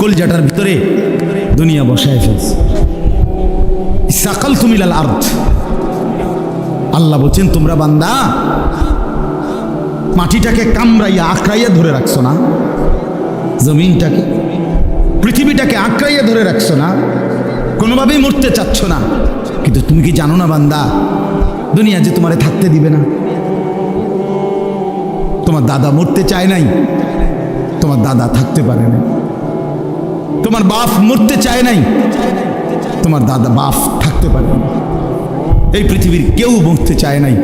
কলজাটার ভিতরে দুনিয়া বসায় ফেলছে। সাকাল তুমিলাল আর্থ আল্লাহ বলছেন, তোমরা বান্দা, মাটিটাকে কামড়াইয়া আঁকড়াইয়া ধরে রাখছো না? জমিনটাকে, পৃথিবীটাকে আঁকড়াইয়া ধরে রাখছো না? কোনোভাবেই মরতে চাচ্ছ না? কিন্তু তুমি কি জানো না বান্দা, দুনিয়া যে তোমারে থাকতে দিবে না? তোমার দাদা মরতে চায় নাই, তোমার দাদা থাকতে পারে না তোমার বাপ মরতে চায় নাই। তোমার দাদা বাপ থাকতে পারে। এই পৃথিবীর কেউ মরতে চায় নাই।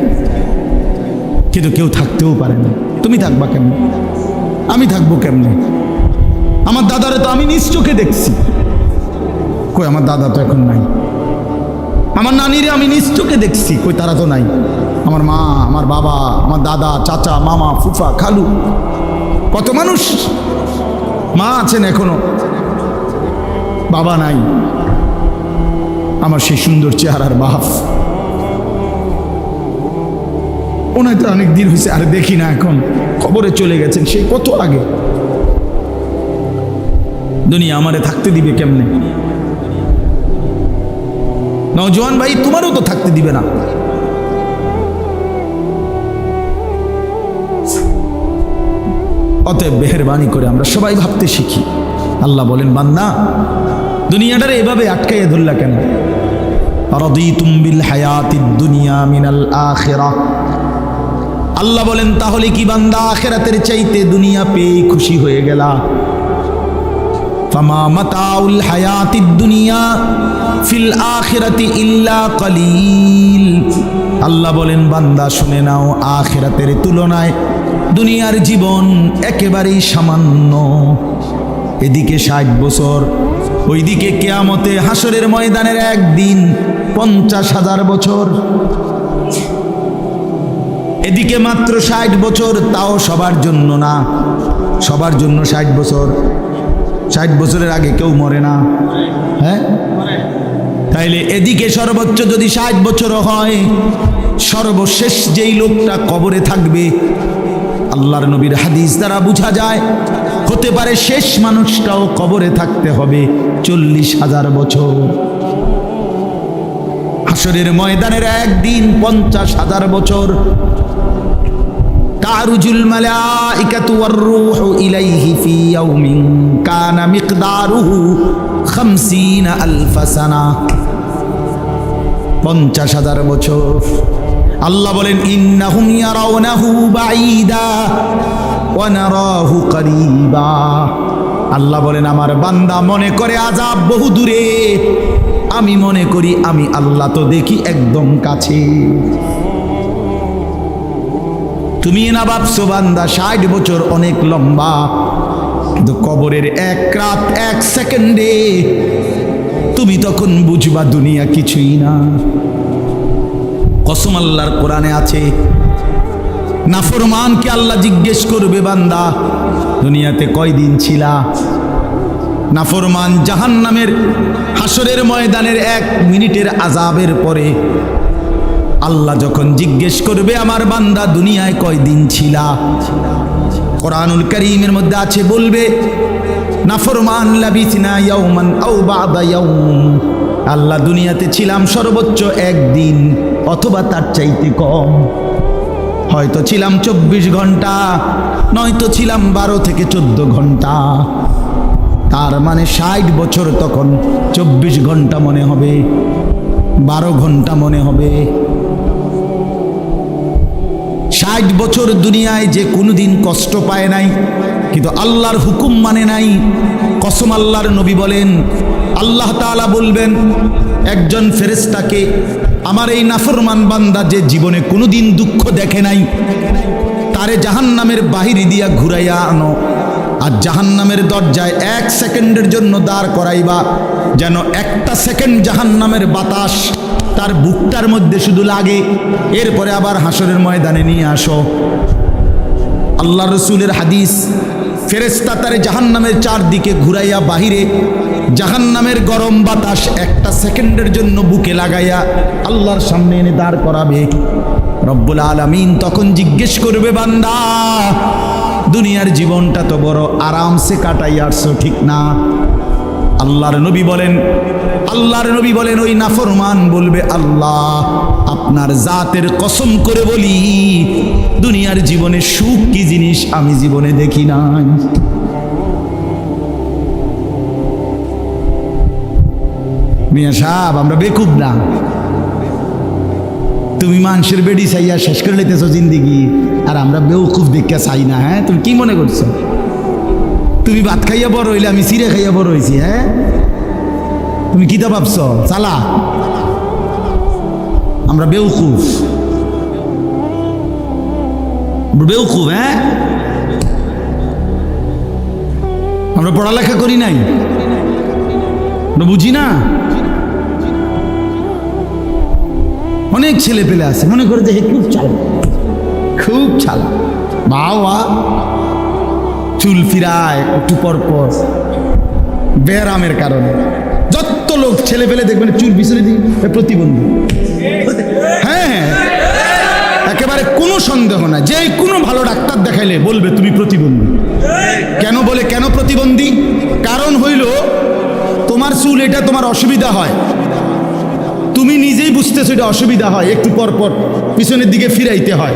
কিন্তু কেউ থাকতেও পারে না। তুমি থাকবা কেমনে? আমি থাকব কেমনে? আমার দাদারে তো আমি নিজ চোখে দেখছি। কই, আমার দাদা তো এখন নাই। আমার নানিরে আমি নিজ চোখে দেখছি। কই, তারা তো নাই। আমার মা, আমার বাবা, আমার দাদা, চাচা, মামা, ফুফা, খালু, কত মানুষ মা আছেন এখনও। বাবা নাই। আমার সেই সুন্দর চেহারার বাপ। ওনায় তো অনেক দিন হয়েছে আর দেখি না এখন। খবরে চলে গেছেন, সেই কত আগে? দুনিয়া আমারে থাকতে দিবে কেমনে? নজওয়ান ভাই, তোমারও তো থাকতে দিবে না। অতএব মেহরবানি করে আমরা সবাই ভাবতে শিখি। আল্লাহ বলেন, বান্দা দুনিয়াটারে এভাবে আটকাইয়া ধরলা কেন? আল্লাহ বলেন, তাহলে কি বান্দা আখেরাতের চাইতে দুনিয়া পেয়ে খুশি হয়ে গেলা? ফামা দুনিয়া ফিল ইল্লা আল্লাহ বলেন, বান্দা, শুনে নাও, আখেরাতের তুলনায় দুনিয়ার জীবন একেবারেই সামান্য। এদিকে ষাট বছর, ওইদিকে কেয়ামতে হাসরের ময়দানের একদিন পঞ্চাশ হাজার বছর। এদিকে মাত্র ষাট বছর, তাও সবার জন্য না। সবার জন্য ষাট বছর। ষাট বছরের আগে কেউ মরে না। হ্যাঁ? তাইলে এদিকে সর্বোচ্চ যদি ষাট বছরও হয়, সর্বশেষ যেই লোকটা কবরে থাকবে আল্লাহর নবীর হাদিস দ্বারা বোঝা যায়, হতে পারে শেষ মানুষটাও কবরে থাকতে হবে চল্লিশ হাজার বছর। আসরের ময়দানের একদিন পঞ্চাশ হাজার বছর। পঞ্চাশ হাজার বছর। আল্লাহ বলেন, ইন্নাহুম ইয়ারাউনাহু বাঈদা ওয়া নারাহু করিবা। আল্লাহ বলেন, আমার বান্দা মনে করে আজাব বহু দূরে। আমি মনে করি আমি আল্লাহ তো দেখি একদম কাছে। তুমি না ভাবছ, বান্দা ষাট বছর অনেক লম্বা, কিন্তু কবরের এক রাত, এক সেকেন্ডে তুমি তখন বুঝবা দুনিয়া কিছুই না। কসম আল্লাহর কোরআনে আছে। নাফরমানকে আল্লাহ জিজ্ঞেস করবে, বান্দা, দুনিয়াতে কয়দিন ছিলা? নাফরমান জাহান নামের হাসরের ময়দানের এক মিনিটের আজাবের পরে আল্লাহ যখন জিজ্ঞেস করবে, আমার বান্দা, দুনিয়ায় কয়দিন ছিলা? কোরআনুল করিমের মধ্যে আছে, বলবে, নাফরমান লাবিসিনা ইয়াউমান আও বাদা ইয়াউম। আল্লাহ দুনিয়াতে ছিলাম সর্বোচ্চ একদিন, অথবা তার চাইতে কম। হয়তো ছিলাম চব্বিশ ঘণ্টা, নয়তো ছিলাম বারো থেকে চোদ্দ ঘণ্টা। তার মানে ষাট বছর তখন চব্বিশ ঘণ্টা মনে হবে, বারো ঘণ্টা মনে হবে। ষাট বছর দুনিয়ায় যে কোনোদিন কষ্ট পায় নাই, কিন্তু আল্লাহর হুকুম মানে নাই। কসম আল্লাহর নবী বলেন আল্লাহ তাআলা বলবেন, একজন ফেরেস্তাকে আমার এই নাফরমান বান্দা যে জীবনে কোনোদিন দুঃখ দেখে নাই, তারে জাহান্নামের বাহিরি দিয়া ঘুরাইয়া আনো আর জাহান্নামের দরজায় এক সেকেন্ডের জন্য দাঁড় করাইবা, যেন একটা সেকেন্ড জাহান্নামের বাতাস তার বুকটার মধ্যে শুধু লাগে। এরপরে আবার হাসরের ময়দানে নিয়ে আসো। আল্লাহ রসুলের হাদিস ফেরেস্তা তারে জাহান্নামের চারদিকে ঘুরাইয়া বাহিরে জাহান্নামের গরম বাতাস একটা সেকেন্ডের জন্য বুকে লাগাইয়া আল্লাহর সামনে এনে দাঁড় করাবে। রব্বুল আলামিন তখন জিজ্ঞেস করবে, বান্দা, দুনিয়ার জীবনটা তো বড় আরামসে কাটাই আসছো, ঠিক না? আল্লাহর নবী বলেন, আল্লাহর নবী বলেন, ওই নাফরমান বলবে, আল্লাহ, আপনার জাতের কসম করে বলি, দুনিয়ার জীবনে সুখ কি জিনিস আমি জীবনে দেখি নাই। মিয়া সাহেব, আমরা বেকুব না। তুমি মানুষের বেডি চাইয়া শেষ করে নিতেছো জিন্দিগি, আর আমরা বেউকুফ দেখে চাই না হ্যাঁ? তুমি কি মনে করছ? তুমি ভাত খাইয়া বড় হইলে আমি চিড়ে খাইয়া বড় হয়েছি হ্যাঁ? তুমি কিতা ভাবছ? চালা। আমরা বেউকুফ বেউকুফ হ্যাঁ? আমরা পড়ালেখা করি নাই। বুঝি না? অনেক ছেলে পেলে আছে, মনে করে দেখে খুব চালা খুব চালা বাবা চুল ফিরায় একটু পর পর। ব্যারামের কারণে। যত লোক ছেলে পেলে দেখবেন চুল পিছনে দিই প্রতিবন্ধী। হ্যাঁ হ্যাঁ। একেবারে কোনো সন্দেহ না, যে কোনো ভালো ডাক্তার দেখাইলে বলবে তুমি প্রতিবন্ধী। কেন বলে কেন প্রতিবন্ধী? কারণ হইল তোমার চুল, এটা তোমার অসুবিধা হয়। তুমি নিজেই বুঝতেছো এটা অসুবিধা হয়, একটু পর পর পিছনের দিকে ফিরাইতে হয়।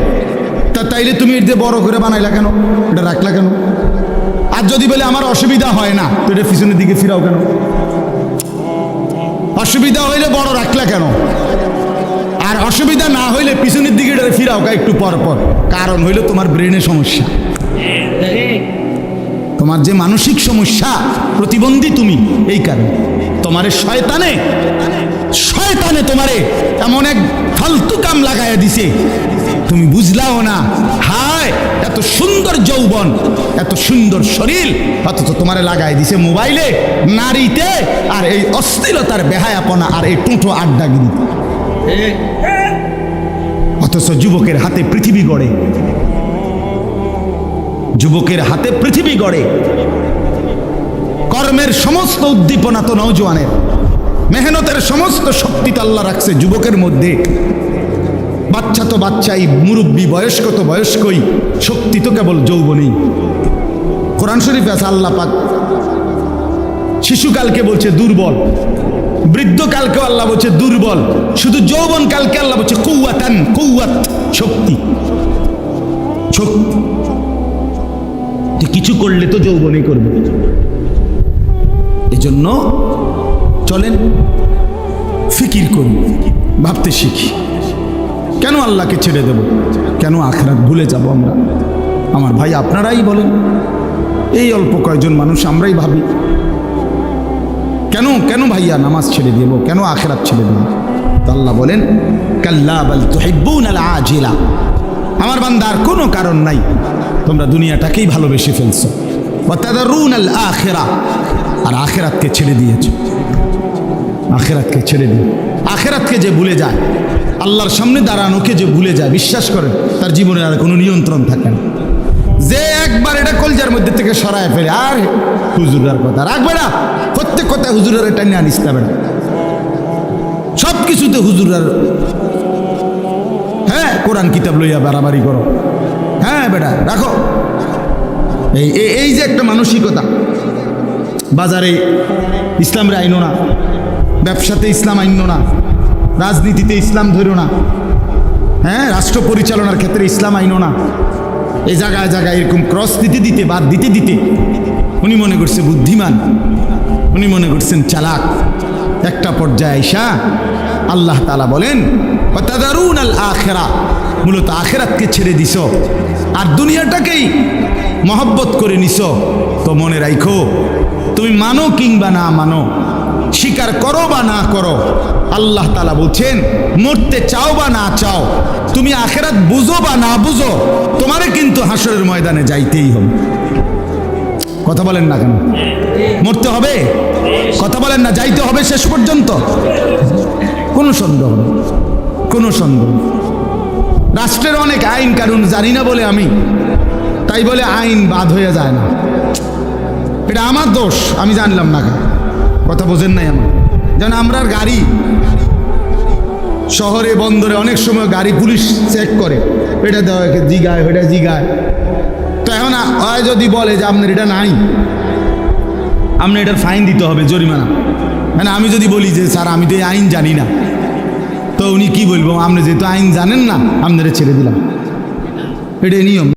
তা তাইলে তুমি এটা বড় করে বানাইলা কেন? এটা রাখলা কেন? আর যদি বলে আমার অসুবিধা হয় না, তো এটা পিছনের দিকে ফিরাও কেন? অসুবিধা হইলে বড় রাখলা কেন? আর অসুবিধা না হইলে পিছনের দিকে ফিরাও কা একটু পর পর। কারণ হইল তোমার ব্রেনে সমস্যা। তোমার যে মানসিক সমস্যা, প্রতিবন্ধী তুমি, এই কারণে। তোমারে শয়তানে শয়তানে তোমারে এমন এক ফালতু কাম লাগাইয়া দিছে। তুমি বুঝলাও না, হায়, এত সুন্দর যৌবন, এত সুন্দর শরীর, অথচ তোমারে লাগাই দিছে মোবাইলে, নারীতে, আর এই অস্থিরতার বেহায়াপনা আর এই টুঁটো আড্ডাগিরি অথচ যুবকের হাতে পৃথিবী গড়ে। যুবকের হাতে পৃথিবী গড়ে। কর্মের সমস্ত উদ্দীপনা তো নৌজওয়ানের মেহনতের সমস্ত শক্তি তো আল্লাহ রাখছে যুবকের মধ্যে। বাচ্চা তো বাচ্চাই, মুরব্বী বয়স্ক তো বয়স্কই, শক্তি তো কেবল যৌবনেই। কোরআন শরীফে আছে আল্লাহ পাক। শিশুকালকে বলছে দুর্বল, বৃদ্ধকালকেও আল্লাহ বলছে দুর্বল। শুধু যৌবন কালকে আল্লাহ বলছে কৌয়াতান কৌয়াত শক্তি। শক্তি। যে কিছু করলে তো যৌবনেই করবে। এজন্য চলেন ফিকির করি, ভাবতে শিখি। কেন আল্লাহকে ছেড়ে দেব? কেন আখরাত ভুলে যাব আমরা? আমার ভাই আপনারাই বলেন। এই অল্প কয়েকজন মানুষ আমরাই ভাবি। কেন কেন ভাইয়া নামাজ ছেড়ে দেব? কেন আখরাত ছেড়ে দেব? আল্লাহ বলেন, কাল্লা বাল তুহিব্বুন আল আজিলা। আমার বান্দার কোনো কারণ নাই। তোমরা দুনিয়াটাকেই ভালোবেসে ফেলছো। ওয়াতাদারুন আল আখিরা। আর আখেরাতকে ছেড়ে দিয়েছ। আখেরাতকে ছেড়ে দিয়ে আখেরাতকে যে ভুলে যায় আল্লাহর সামনে দাঁড়ানোকে যে ভুলে যায় বিশ্বাস করেন তার জীবনে আর কোনো নিয়ন্ত্রণ থাকে না। যে একবার এটা কলজার মধ্যে থেকে সরায় ফেলে আর হুজুরার কথা রাখবে না। প্রত্যেক কথা হুজুরের এটা নিয়ে আনিস না সব কিছুতে হুজুরার হ্যাঁ কোরআন কিতাব লইয়া বাড়াবাড়ি করো। হ্যাঁ বেটা, রাখো। এই এই- যে একটা মানসিকতা, বাজারে ইসলামের আইনো না, ব্যবসাতে ইসলাম আইনো না, রাজনীতিতে ইসলাম ধরো না হ্যাঁ রাষ্ট্র পরিচালনার ক্ষেত্রে ইসলাম আইনো না, এই জায়গায় জায়গায় এরকম ক্রস দিতে দিতে, বাদ দিতে দিতে, উনি মনে করছে বুদ্ধিমান, উনি মনে করছেন চালাক। একটা পর্যায়ে আইসা আল্লাহ তালা বলেন "ওয়াতাদারুন আল আখেরা মূলত আখেরাতকে ছেড়ে দিছ। আর দুনিয়াটাকেই মহব্বত করে নিছ। তো মনে রাখো তুমি মানো কিংবা না মানো, স্বীকার করো বা না করো, আল্লাহ তালা বলছেন, মরতে চাও বা না চাও, তুমি আখেরাত বুঝো বা না বুঝো, তোমারে কিন্তু হাসরের ময়দানে যাইতেই হবে। কথা বলেন না কেন? মরতে হবে? কথা বলেন না, যাইতে হবে শেষ পর্যন্ত? কোনো সন্দেহ কোনো সন্দেহ। রাষ্ট্রের অনেক আইন কানুন জানি না বলে আমি। তাই বলে আইন বাদ হয়ে যায় না। এটা আমার দোষ, আমি জানলাম না কথা বোঝেন নাই আমার। যেন আমরার গাড়ি, শহরে, বন্দরে অনেক সময় গাড়ি পুলিশ চেক করে। এটা দেওয়া জিগায় ওটা জিগায়। তো এখন হয় যদি বলে যে আপনার এটা নাই আপনি এটার ফাইন দিতে হবে জরিমানা। মানে আমি যদি বলি যে, স্যার, আমি তো এই আইন জানি না। তো উনি কি বলব? আপনি যেহেতু আইন জানেন না আপনারা ছেড়ে দিলাম। এটাই নিয়ম।